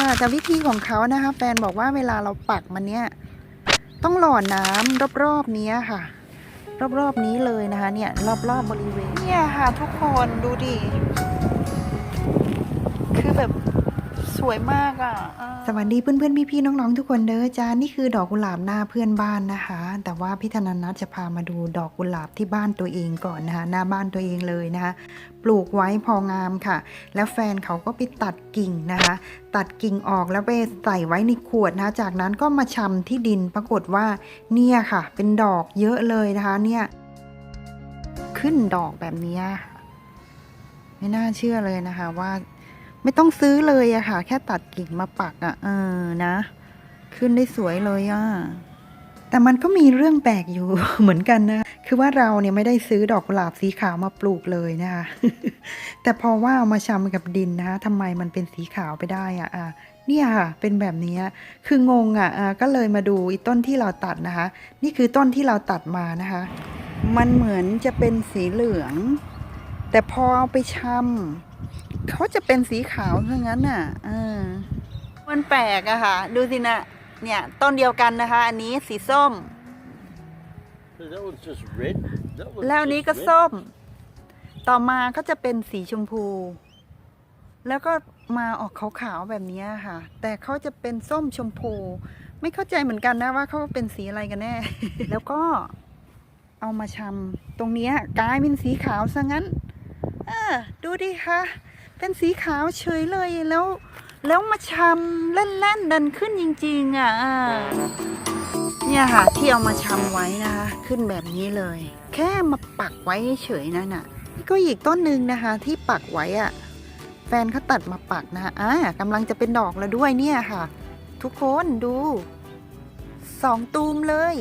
าแต่วิธีของเขานะคะ แฟนบอกว่าเวลาเราปักมันเนี้ยต้องหล่อน้ำรอบๆนี้ค่ะ รอบๆนี้เลยนะคะ เนี่ยรอบๆบบริเวณเนี่ยค่ะ ทุกคนดูดิคือแบบ วยมากอะสวัสดีเพื่อนๆ พี่ๆ น้องๆ ทุกคนเด้อจ้า นี่คือดอกกุหลาบหน้าเพื่อนบ้านนะคะ แต่ว่าพี่ธนันนัทจะพามาดูดอกกุหลาบที่บ้านตัวเองก่อนนะคะ หน้าบ้านตัวเองเลยนะคะ ปลูกไว้พองามค่ะ แล้วแฟนเขาก็ไปตัดกิ่งนะคะ ตัดกิ่งออกแล้วไปใส่ไว้ในขวดนะคะ จากนั้นก็มาชำที่ดิน ปรากฏว่าเนี่ยค่ะ เป็นดอกเยอะเลยนะคะ เนี่ย ขึ้นดอกแบบนี้อะไม่น่าเชื่อเลยนะคะว่า ไม่ต้องซื้อเลยอะค่ะ แค่ตัดกิ่งมาปักอะเออนะ ขึ้นได้สวยเลยอะแต่มันก็มีเรื่องแปลกอยู่เหมือนกันนะ คือว่าเราเนี่ยไม่ได้ซื้อดอกกุหลาบสีขาวมาปลูกเลยนะคะ แต่พอว่าเอามาชำกับดินนะคะทำไมมันเป็นสีขาวไปได้อะอะเนี่ยค่ะ เป็นแบบนี้ คืองงอะอะก็เลยมาดูอีต้นที่เราตัดนะคะ นี่คือต้นที่เราตัดมานะคะ มันเหมือนจะเป็นสีเหลือง แต่พอเอาไปชำ เขาจะเป็นสีขาวซะงั้นน่ะเออมันแปลกอะค่ะ ดูสินะ เนี่ย ต้นเดียวกันนะคะ อันนี้สีส้ม So that one's just red. That one's แล้วอันนี้ just ก็ red. ส้ม ต่อมาก็จะเป็นสีชมพู แล้วก็มาออกขาวๆแบบนี้ค่ะ แต่เขาจะเป็นส้มชมพู ไม่เข้าใจเหมือนกันนะว่าเขาเป็นสีอะไรกันแน่ แล้วก็เอามาชำตรงเนี้ยกลายเป็นสีขาวซะงั้น เออ ดูดิคะ เป็นสีขาวเฉยเลยแล้ว แล้วมาชำเล่นๆดันขึ้นจริงๆอะเนี่ยค่ะที่เอามาชำไว้นะคะ ขึ้นแบบนี้เลย แค่มาปักไว้เฉยนั่นน่ะนี่ก็อีกต้นหนึ่งนะคะ ที่ปักไว้อะแฟนเขาตัดมาปักนะคะอ่ากำลังจะเป็นดอกแล้วด้วยเนี่ยค่ะ ทุกคนดูสองตูมเลย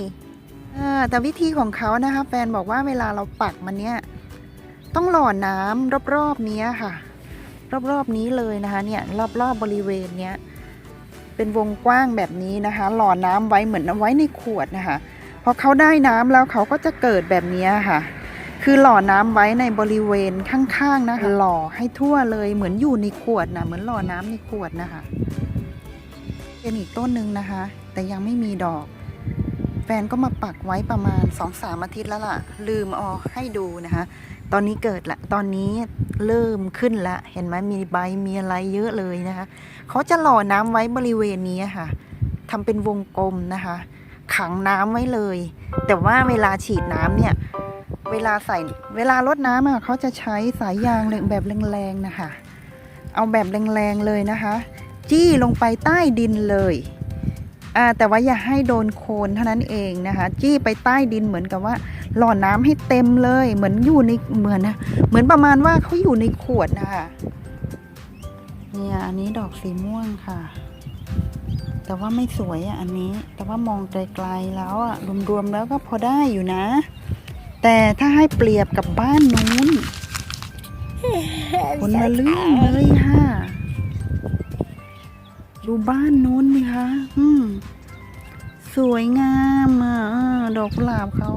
อ่าแต่วิธีของเขานะคะ แฟนบอกว่าเวลาเราปักมันเนี่ย ต้องหล่อน้ำรอบๆเนี้ยค่ะ รอบๆนี้เลยนะคะเนี่ยรอบๆบริเวณเนี้ยเป็นวงกว้างแบบนี้นะคะ หล่อน้ำไว้เหมือนเอาไว้ในขวดนะคะพอเขาได้น้ำแล้วเขาก็จะเกิดแบบนี้ค่ะ คือหล่อน้ำไว้ในบริเวณข้างๆนะคะ หล่อให้ทั่วเลยเหมือนอยู่ในขวดนะเหมือนหล่อน้ำในขวดนะคะ เป็นอีกต้นหนึ่งนะคะ แต่ยังไม่มีดอก แฟนก็มาปักไว้ประมาณ2อสามอาทิตย์แล้วล่ะ ลืมเอาให้ดูนะคะ ตอนนี้เกิดละ ตอนนี้เริ่มขึ้นละ เห็นไหมมีใบมีอะไรเยอะเลยนะคะ เขาจะหล่อน้ำไว้บริเวณนี้ค่ะทำเป็นวงกลมนะคะ ขังน้ำไว้เลย แต่ว่าเวลาฉีดน้ำเนี่ย เวลาใส่เวลารดน้ำอะเขาจะใช้สายยางแบบแรงๆนะคะ เอาแบบแรงๆเลยนะคะ จี้ลงไปใต้ดินเลยอ่าแต่ว่าอย่าให้โดนโคนเท่านั้นเองนะคะ จี้ไปใต้ดินเหมือนกับว่า หล่อน้ำให้เต็มเลย เหมือนอยู่ในเหมือนนะเหมือนประมาณว่าเขาอยู่ในขวดนะคะเนี่ยอันนี้ดอกสีม่วงค่ะ แต่ว่าไม่สวยอะอันนี้ แต่ว่ามองไกลๆแล้วอะรวมๆแล้วก็พอได้อยู่นะ แต่ถ้าให้เปรียบกับบ้านนู้นคนละเรื่องเลยค่ะ ดูบ้านนู้นนี่คะอืมสวยงามอะเออดอกกุหลาบเขา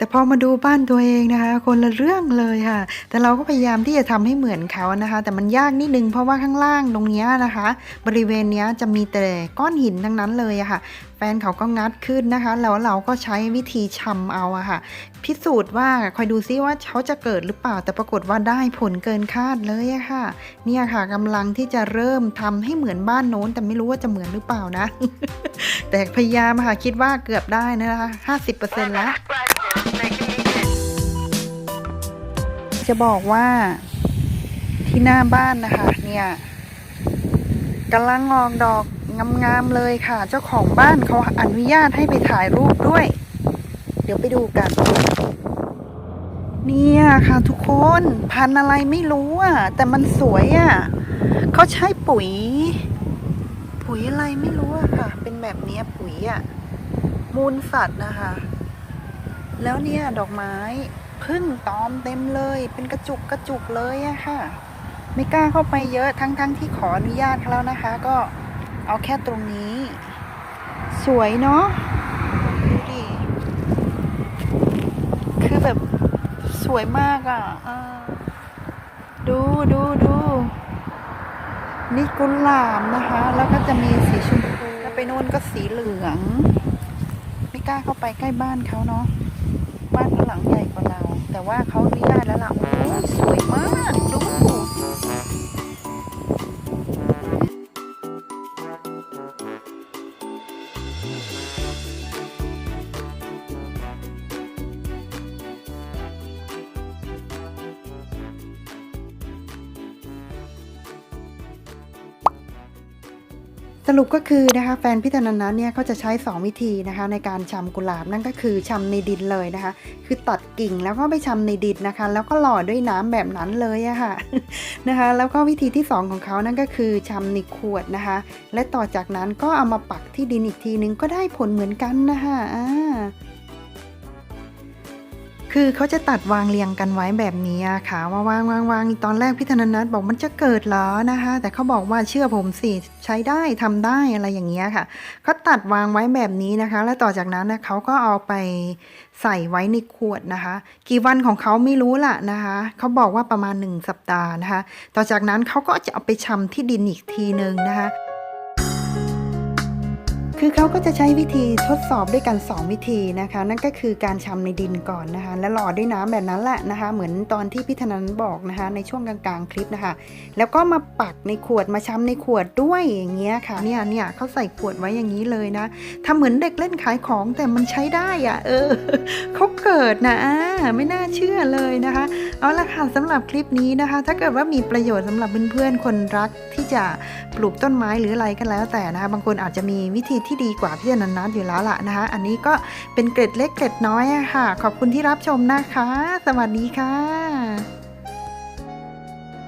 แต่พอมาดูบ้านตัวเองนะคะ คนละเรื่องเลยค่ะ แต่เราก็พยายามที่จะทำให้เหมือนเขานะคะ แต่มันยากนิดนึงเพราะว่าข้างล่างตรงนี้นะคะ บริเวณนี้จะมีแต่ก้อนหินทั้งนั้นเลยอะค่ะ แฟนเขาก็งัดขึ้นนะคะ แล้วเราก็ใช้วิธีชำเอาอะค่ะ พิสูจน์ว่าคอยดูซิว่าเขาจะเกิดหรือเปล่า แต่ปรากฏว่าได้ผลเกินคาดเลยอะค่ะ เนี่ยค่ะกำลังที่จะเริ่มทำให้เหมือนบ้านโน้น แต่ไม่รู้ว่าจะเหมือนหรือเปล่านะ แต่พยายามค่ะคิดว่าเกือบได้นะคะ50%แล้ว จะบอกว่าที่หน้าบ้านนะคะ เนี่ยกำลังออกดอกงามๆเลยค่ะ เจ้าของบ้านเขาอนุญาตให้ไปถ่ายรูปด้วย เดี๋ยวไปดูกัน เนี่ยค่ะทุกคนพันอะไรไม่รู้อะ แต่มันสวยอะเขาใช้ปุ๋ย ปุ๋ยอะไรไม่รู้อะค่ะ เป็นแบบนี้ปุ๋ยอะ มูลสัตว์นะคะ แล้วเนี่ยดอกไม้พึ่งตอมเต็มเลย เป็นกระจุกกระจุกเลยอะค่ะ ไม่กล้าเข้าไปเยอะทั้งๆทที่ขออนุญาตแล้วนะคะ ก็เอาแค่ตรงนี้ สวยเนาะดูดิคือแบบสวยมากอะ่ะดูดูดูนี่กุหลาบนะคะ แล้วก็จะมีสีชมพูแล้วไปโน่นก็สีเหลือง ไม่กล้าเข้าไปใกล้บ้านเขาเนาะ บ้านเขาหลังใหญ่กว่าเรา แต่ว่าเขาอนุญาตแล้วล่ะ รุปก็คือนะคะแฟนพี่ธนันนั้นเนี่ยเขาจะใช้ 2 วิธีนะคะในการชำกุหลาบนั่นก็คือชำในดินเลยนะคะ คือตัดกิ่งแล้วก็ไปชำในดินนะคะ แล้วก็หล่อด้วยน้ำแบบนั้นเลยอะค่ะนะคะ แล้วก็วิธีที่ 2 ของเขานั่นก็คือชำในขวดนะคะ และต่อจากนั้นก็เอามาปักที่ดินอีกทีนึงก็ได้ผลเหมือนกันนะคะอ่า คือเขาจะตัดวางเรียงกันไว้แบบนี้ค่ะว่าวางวางวางตอนแรกพี่ธนนัทบอกมันจะเกิดเหรอนะคะ แต่เขาบอกว่าเชื่อผมสิใช้ได้ทำได้อะไรอย่างเงี้ยค่ะเขาตัดวางไว้แบบนี้นะคะ แล้วต่อจากนั้นนะเขาก็เอาไปใส่ไว้ในขวดนะคะ กี่วันของเขาไม่รู้ล่ะนะคะเขาบอกว่าประมาณ 1 สัปดาห์นะคะ ต่อจากนั้นเขาก็จะเอาไปชำที่ดินอีกทีหนึ่งนะคะ คือเขาก็จะใช้วิธีทดสอบด้วยกัน 2 วิธีนะคะ นั่นก็คือการชำในดินก่อนนะคะ และหล่อด้วยน้ำแบบนั้นแหละนะคะ เหมือนตอนที่พี่ธนันบอกนะคะ ในช่วงกลางๆคลิปนะคะ แล้วก็มาปักในขวดมาชำในขวดด้วยอย่างเงี้ยค่ะเนี่ยเนี่ยเขาใส่ขวดไว้อย่างนี้เลยนะทำเหมือนเด็กเล่นขายของแต่มันใช้ได้อะเออเขาเกิดนะอ่าไม่น่าเชื่อเลยนะคะ เอาละค่ะสำหรับคลิปนี้นะคะ ถ้าเกิดว่ามีประโยชน์สำหรับเพื่อนๆคนรักที่จะปลูกต้นไม้หรืออะไรก็แล้วแต่นะคะบางคนอาจจะมีวิธีที่ดีกว่าพี่อนันนัทอยู่แล้วล่ะนะคะอันนี้ก็เป็นเกร็ดเล็กเกร็ดน้อยอะค่ะ ขอบคุณที่รับชมนะคะ สวัสดีค่ะ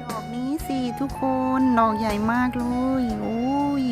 ดอกนี้สิทุกคน ดอกใหญ่มากเลย โอ้ย